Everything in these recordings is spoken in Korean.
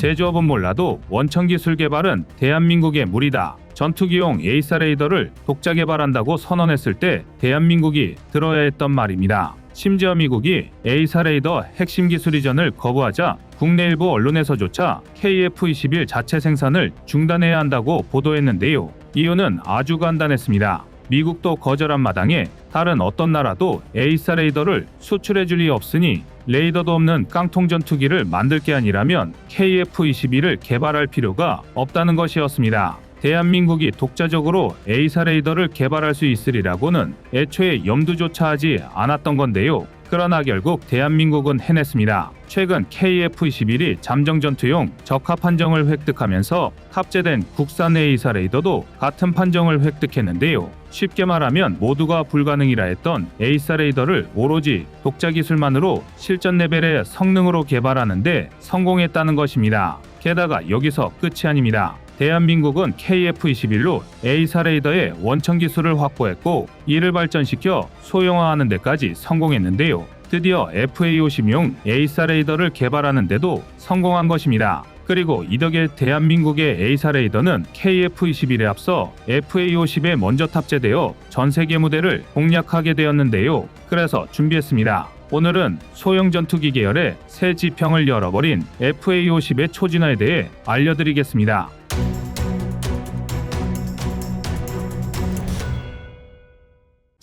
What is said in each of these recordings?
제조업은 몰라도 원천 기술 개발은 대한민국의 무리다. 전투기용 에이사 레이더를 독자 개발한다고 선언했을 때 대한민국이 들어야 했던 말입니다. 심지어 미국이 에이사 레이더 핵심 기술 이전을 거부하자 국내 일부 언론에서조차 KF-21 자체 생산을 중단해야 한다고 보도했는데요. 이유는 아주 간단했습니다. 미국도 거절한 마당에 다른 어떤 나라도 에이사 레이더를 수출해 줄 리 없으니 레이더도 없는 깡통 전투기를 만들 게 아니라면 KF-21을 개발할 필요가 없다는 것이었습니다. 대한민국이 독자적으로 에이사 레이더를 개발할 수 있으리라고는 애초에 염두조차 하지 않았던 건데요. 그러나 결국 대한민국은 해냈습니다. 최근 KF-21이 잠정 전투용 적합 판정을 획득하면서 탑재된 국산 에이사 레이더도 같은 판정을 획득했는데요. 쉽게 말하면 모두가 불가능이라 했던 에이사 레이더를 오로지 독자 기술만으로 실전 레벨의 성능으로 개발하는데 성공했다는 것입니다. 게다가 여기서 끝이 아닙니다. 대한민국은 KF-21로 에이사 레이더의 원천 기술을 확보했고 이를 발전시켜 소형화하는 데까지 성공했는데요. 드디어 FA-50용 에이사 레이더를 개발하는데도 성공한 것입니다. 그리고 이 덕에 대한민국의 에이사 레이더는 KF-21에 앞서 FA-50에 먼저 탑재되어 전 세계 무대를 공략하게 되었는데요. 그래서 준비했습니다. 오늘은 소형 전투기 계열의 새 지평을 열어버린 FA-50의 초진화에 대해 알려드리겠습니다.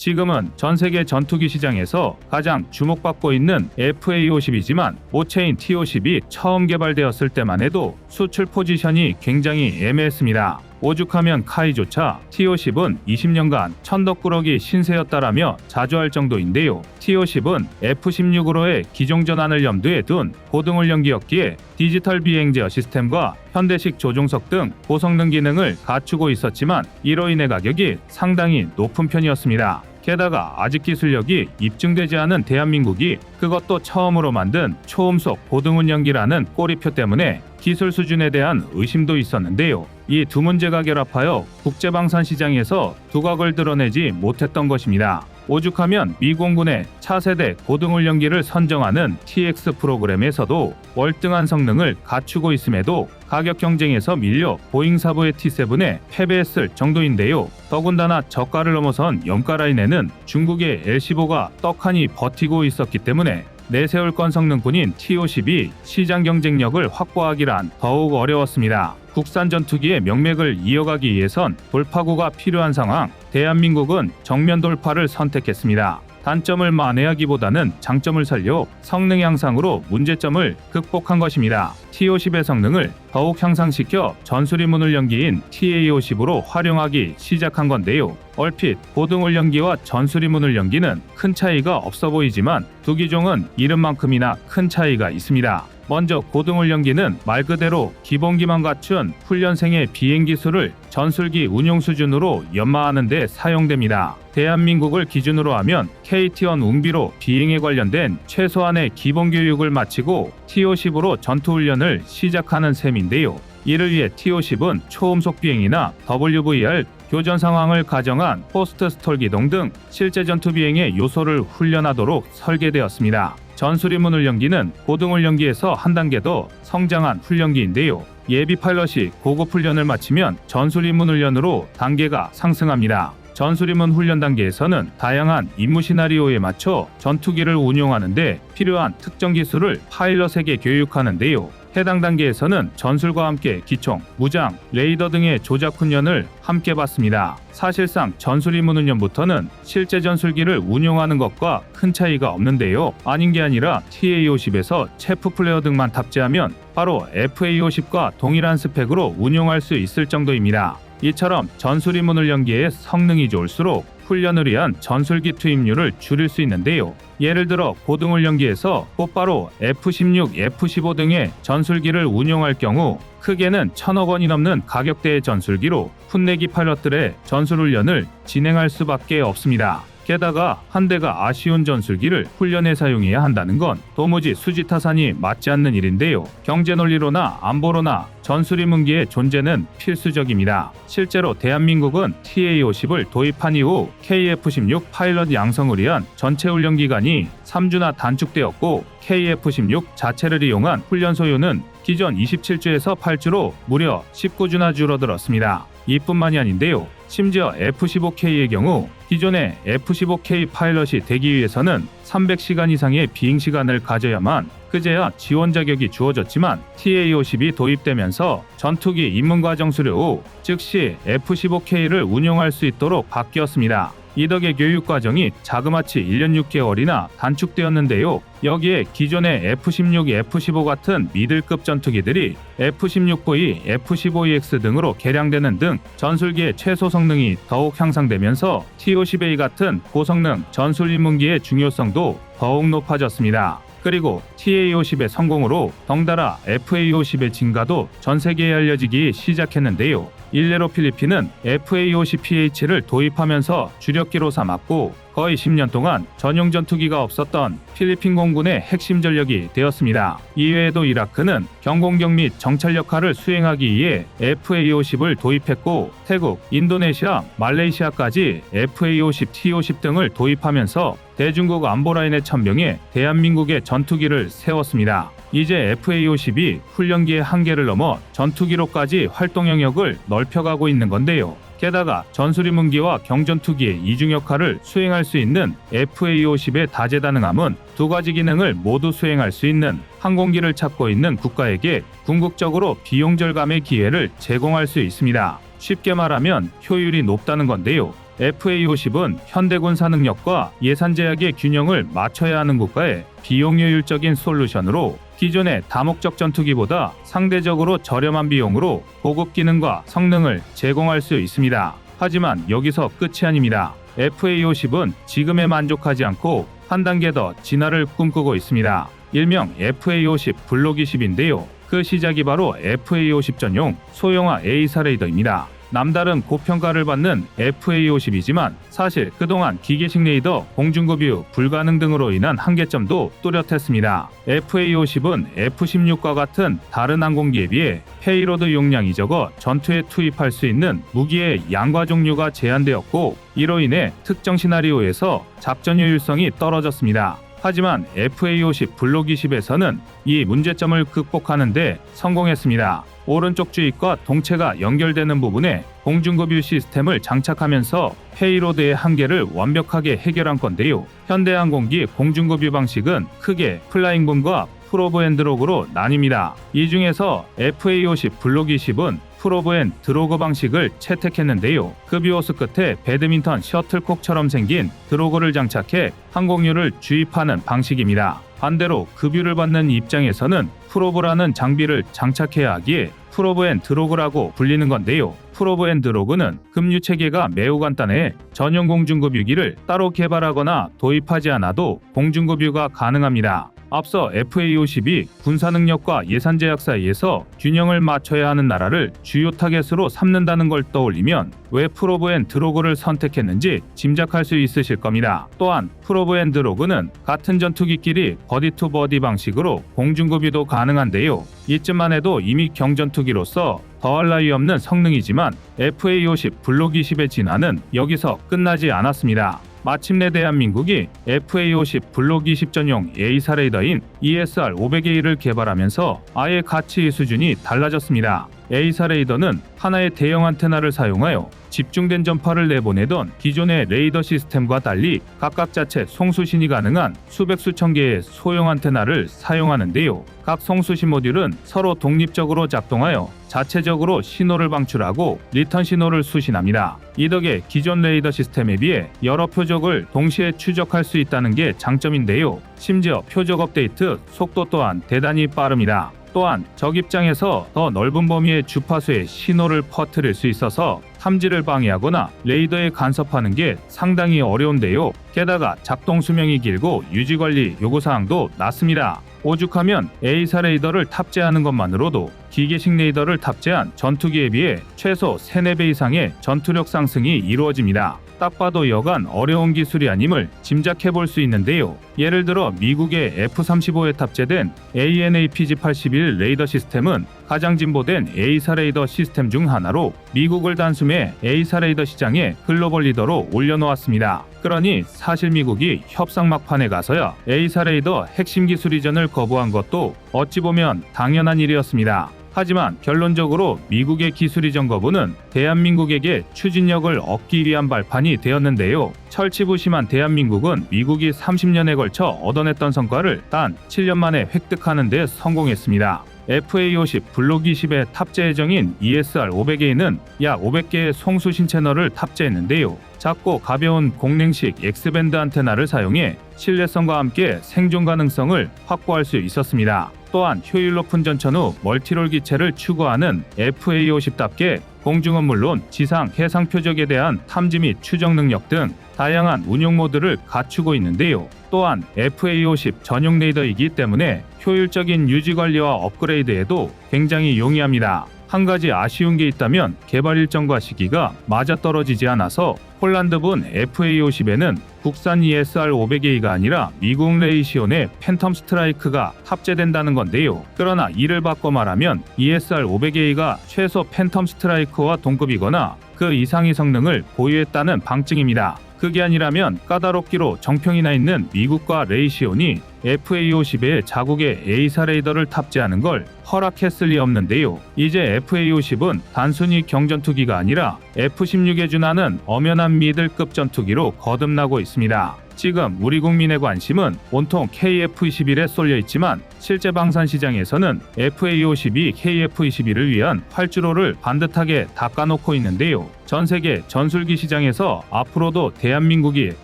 지금은 전 세계 전투기 시장에서 가장 주목받고 있는 FA-50이지만 모체인 T-50이 처음 개발되었을 때만 해도 수출 포지션이 굉장히 애매했습니다. 오죽하면 카이조차 T-50은 20년간 천덕꾸러기 신세였다라며 자주할 정도인데요. T-50은 F-16으로의 기종 전환을 염두에 둔 고등훈련기였기에 디지털 비행 제어 시스템과 현대식 조종석 등 고성능 기능을 갖추고 있었지만 이로 인해 가격이 상당히 높은 편이었습니다. 게다가 아직 기술력이 입증되지 않은 대한민국이 그것도 처음으로 만든 초음속 고등운영기라는 꼬리표 때문에 기술 수준에 대한 의심도 있었는데요. 이 두 문제가 결합하여 국제방산 시장에서 두각을 드러내지 못했던 것입니다. 오죽하면 미 공군의 차세대 고등훈련기를 선정하는 TX 프로그램에서도 월등한 성능을 갖추고 있음에도 가격 경쟁에서 밀려 보잉 사부의 T7에 패배했을 정도인데요. 더군다나 저가를 넘어선 염가 라인에는 중국의 L15가 떡하니 버티고 있었기 때문에 내세울 건 성능뿐인 T-50이 시장 경쟁력을 확보하기란 더욱 어려웠습니다. 국산 전투기의 명맥을 이어가기 위해선 돌파구가 필요한 상황, 대한민국은 정면 돌파를 선택했습니다. 단점을 만회하기보다는 장점을 살려 성능 향상으로 문제점을 극복한 것입니다. T50의 성능을 더욱 향상시켜 전수리문을 연기인 TA50으로 활용하기 시작한 건데요. 얼핏 고등훈련기와 전수리문을 연기는 큰 차이가 없어 보이지만 두 기종은 이름만큼이나 큰 차이가 있습니다. 먼저 고등훈련기는 말 그대로 기본기만 갖춘 훈련생의 비행 기술을 전술기 운용 수준으로 연마하는 데 사용됩니다. 대한민국을 기준으로 하면 KT-1 웅비로 비행에 관련된 최소한의 기본 교육을 마치고 T-50으로 전투훈련을 시작하는 셈인데요. 이를 위해 T-50은 초음속 비행이나 WVR 교전 상황을 가정한 포스트 스톨 기동 등 실제 전투 비행의 요소를 훈련하도록 설계되었습니다. 전수리문 훈련기는 고등 훈련기에서 한 단계 더 성장한 훈련기인데요. 예비 파일럿이 고급 훈련을 마치면 전수리문 훈련으로 단계가 상승합니다. 전수리문 훈련 단계에서는 다양한 임무 시나리오에 맞춰 전투기를 운용하는데 필요한 특정 기술을 파일럿에게 교육하는데요. 해당 단계에서는 전술과 함께 기총, 무장, 레이더 등의 조작 훈련을 함께 받습니다. 사실상 전술 입문 훈련부터는 실제 전술기를 운용하는 것과 큰 차이가 없는데요. 아닌 게 아니라 TA50에서 체프 플레어 등만 탑재하면 바로 FA50과 동일한 스펙으로 운용할 수 있을 정도입니다. 이처럼 전술 입문 훈련기의 성능이 좋을수록 훈련을 위한 전술기 투입률을 줄일 수 있는데요. 예를 들어 고등훈련기에서 곧바로 F-16, F-15 등의 전술기를 운용할 경우 크게는 천억 원이 넘는 가격대의 전술기로 풋내기 파일럿들의 전술 훈련을 진행할 수밖에 없습니다. 게다가 한 대가 아쉬운 전술기를 훈련에 사용해야 한다는 건 도무지 수지타산이 맞지 않는 일인데요. 경제 논리로나 안보로나 전술이 문기의 존재는 필수적입니다. 실제로 대한민국은 TA-50을 도입한 이후 KF-16 파일럿 양성을 위한 전체 훈련 기간이 3주나 단축되었고 KF-16 자체를 이용한 훈련 소요는 기존 27주에서 8주로 무려 19주나 줄어들었습니다. 이뿐만이 아닌데요. 심지어 F-15K의 경우 기존의 F-15K 파일럿이 되기 위해서는 300시간 이상의 비행 시간을 가져야만 그제야 지원 자격이 주어졌지만 TA-50이 도입되면서 전투기 입문 과정 수료 후 즉시 F-15K를 운용할 수 있도록 바뀌었습니다. 이 덕에 교육 과정이 자그마치 1년 6개월이나 단축되었는데요. 여기에 기존의 F-16, F-15 같은 미들급 전투기들이 F-16V, F-15EX 등으로 개량되는 등 전술기의 최소 성능이 더욱 향상되면서 TO-10A 같은 고성능 전술 입문기의 중요성도 더욱 높아졌습니다. 그리고 TA-50의 성공으로 덩달아 FA-50의 진가도 전 세계에 알려지기 시작했는데요. 일례로 필리핀은 FA-50PH를 도입하면서 주력기로 삼았고 거의 10년 동안 전용 전투기가 없었던 필리핀 공군의 핵심 전력이 되었습니다. 이외에도 이라크는 경공격 및 정찰 역할을 수행하기 위해 FA-50을 도입했고 태국, 인도네시아, 말레이시아까지 FA-50, T-50 등을 도입하면서 대중국 안보라인의 천병에 대한민국의 전투기를 세웠습니다. 이제 FA-50이 훈련기의 한계를 넘어 전투기로까지 활동 영역을 넓혀가고 있는 건데요. 게다가 전술입문기와 경전투기의 이중 역할을 수행할 수 있는 FA-50의 다재다능함은 두 가지 기능을 모두 수행할 수 있는 항공기를 찾고 있는 국가에게 궁극적으로 비용 절감의 기회를 제공할 수 있습니다. 쉽게 말하면 효율이 높다는 건데요. FA-50은 현대군 사 능력과 예산 제약의 균형을 맞춰야 하는 국가의 비용 효율적인 솔루션으로 기존의 다목적 전투기보다 상대적으로 저렴한 비용으로 고급 기능과 성능을 제공할 수 있습니다. 하지만 여기서 끝이 아닙니다. FA-50은 지금에 만족하지 않고 한 단계 더 진화를 꿈꾸고 있습니다. 일명 FA-50 블록 20인데요. 그 시작이 바로 FA-50 전용 소형화 A사 레이더입니다. 남다른 고평가를 받는 FA-50이지만 사실 그동안 기계식 레이더, 공중급유 불가능 등으로 인한 한계점도 뚜렷했습니다. FA-50은 F-16과 같은 다른 항공기에 비해 페이로드 용량이 적어 전투에 투입할 수 있는 무기의 양과 종류가 제한되었고 이로 인해 특정 시나리오에서 작전 효율성이 떨어졌습니다. 하지만 FA-50 블록 20에서는 이 문제점을 극복하는데 성공했습니다. 오른쪽 주입과 동체가 연결되는 부분에 공중급유 시스템을 장착하면서 페이로드의 한계를 완벽하게 해결한 건데요. 현대항공기 공중급유 방식은 크게 플라잉 붐과 프로브 앤드로그로 나뉩니다. 이 중에서 FA-50 블록 20은 프로브 앤 드로그 방식을 채택했는데요. 급유호스 끝에 배드민턴 셔틀콕처럼 생긴 드로그를 장착해 항공유를 주입하는 방식입니다. 반대로 급유를 받는 입장에서는 프로브라는 장비를 장착해야 하기에 프로브 앤 드로그라고 불리는 건데요. 프로브 앤 드로그는 급유 체계가 매우 간단해 전용 공중급유기를 따로 개발하거나 도입하지 않아도 공중급유가 가능합니다. 앞서 FA-50이 군사 능력과 예산 제약 사이에서 균형을 맞춰야 하는 나라를 주요 타겟으로 삼는다는 걸 떠올리면 왜 프로브 앤 드로그를 선택했는지 짐작할 수 있으실 겁니다. 또한 프로브 앤 드로그는 같은 전투기끼리 버디 투 버디 방식으로 공중급유도 가능한데요. 이쯤만 해도 이미 경전투기로서 더할 나위 없는 성능이지만 FA-50 블록 20의 진화는 여기서 끝나지 않았습니다. 마침내 대한민국이 FA-50 블록 20 전용 A사 레이더인 ESR 500A를 개발하면서 아예 가치 수준이 달라졌습니다. A사 레이더는 하나의 대형 안테나를 사용하여 집중된 전파를 내보내던 기존의 레이더 시스템과 달리 각각 자체 송수신이 가능한 수백 수천 개의 소형 안테나를 사용하는데요. 각 송수신 모듈은 서로 독립적으로 작동하여 자체적으로 신호를 방출하고 리턴 신호를 수신합니다. 이 덕에 기존 레이더 시스템에 비해 여러 표적을 동시에 추적할 수 있다는 게 장점인데요. 심지어 표적 업데이트 속도 또한 대단히 빠릅니다. 또한 적 입장에서 더 넓은 범위의 주파수의 신호를 퍼뜨릴 수 있어서 탐지를 방해하거나 레이더에 간섭하는 게 상당히 어려운데요. 게다가 작동 수명이 길고 유지 관리 요구 사항도 낮습니다. 오죽하면 A사 레이더를 탑재하는 것만으로도 기계식 레이더를 탑재한 전투기에 비해 최소 3, 4배 이상의 전투력 상승이 이루어집니다. 딱 봐도 여간 어려운 기술이 아님을 짐작해 볼 수 있는데요. 예를 들어 미국의 F-35에 탑재된 ANAPG-81 레이더 시스템은 가장 진보된 A사 레이더 시스템 중 하나로 미국을 단숨에 A사 레이더 시장의 글로벌 리더로 올려놓았습니다. 그러니 사실 미국이 협상 막판에 가서야 에이사 레이더 핵심 기술 이전을 거부한 것도 어찌 보면 당연한 일이었습니다. 하지만 결론적으로 미국의 기술 이전 거부는 대한민국에게 추진력을 얻기 위한 발판이 되었는데요. 철치부심한 대한민국은 미국이 30년에 걸쳐 얻어냈던 성과를 단 7년 만에 획득하는 데 성공했습니다. FA50 블록 20의 탑재 예정인 ESR 500A는 약 500개의 송수신 채널을 탑재했는데요. 작고 가벼운 공랭식 X밴드 안테나를 사용해 신뢰성과 함께 생존 가능성을 확보할 수 있었습니다. 또한 효율 높은 전천 후 멀티롤 기체를 추구하는 FA50답게 공중은 물론 지상 해상 표적에 대한 탐지 및 추적 능력 등 다양한 운용 모드를 갖추고 있는데요. 또한 FA50 전용 레이더이기 때문에 효율적인 유지 관리와 업그레이드에도 굉장히 용이합니다. 한 가지 아쉬운 게 있다면 개발 일정과 시기가 맞아떨어지지 않아서 폴란드분 FA50에는 국산 ESR 500A가 아니라 미국 레이시온의 팬텀 스트라이크가 탑재된다는 건데요. 그러나 이를 바꿔 말하면 ESR 500A가 최소 팬텀 스트라이크와 동급이거나 그 이상의 성능을 보유했다는 방증입니다. 그게 아니라면 까다롭기로 정평이 나 있는 미국과 레이시온이 FA50에 자국의 A사 레이더를 탑재하는 걸 허락했을 리 없는데요. 이제 FA50은 단순히 경전투기가 아니라 F16에 준하는 엄연한 미들급 전투기로 거듭나고 있습니다. 지금 우리 국민의 관심은 온통 KF-21에 쏠려 있지만 실제 방산 시장에서는 FA-52 KF-21을 위한 활주로를 반듯하게 닦아놓고 있는데요. 전 세계 전술기 시장에서 앞으로도 대한민국이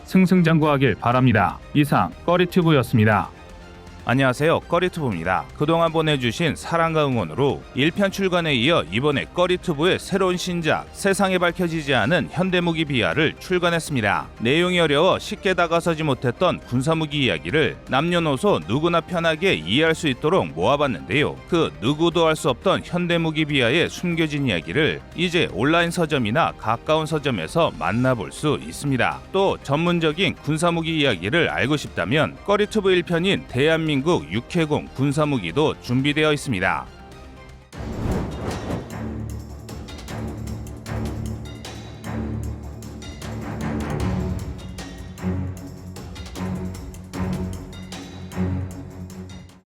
승승장구하길 바랍니다. 이상 꺼리튜브였습니다. 안녕하세요. 꺼리투브입니다. 그동안 보내주신 사랑과 응원으로 1편 출간에 이어 이번에 꺼리투브의 새로운 신작 세상에 밝혀지지 않은 현대무기 비하를 출간했습니다. 내용이 어려워 쉽게 다가서지 못했던 군사무기 이야기를 남녀노소 누구나 편하게 이해할 수 있도록 모아봤는데요. 그 누구도 알 수 없던 현대무기 비하의 숨겨진 이야기를 이제 온라인 서점이나 가까운 서점에서 만나볼 수 있습니다. 또 전문적인 군사무기 이야기를 알고 싶다면 꺼리투브 1편인 대한민국 육해공 군사무기도 준비되어 있습니다.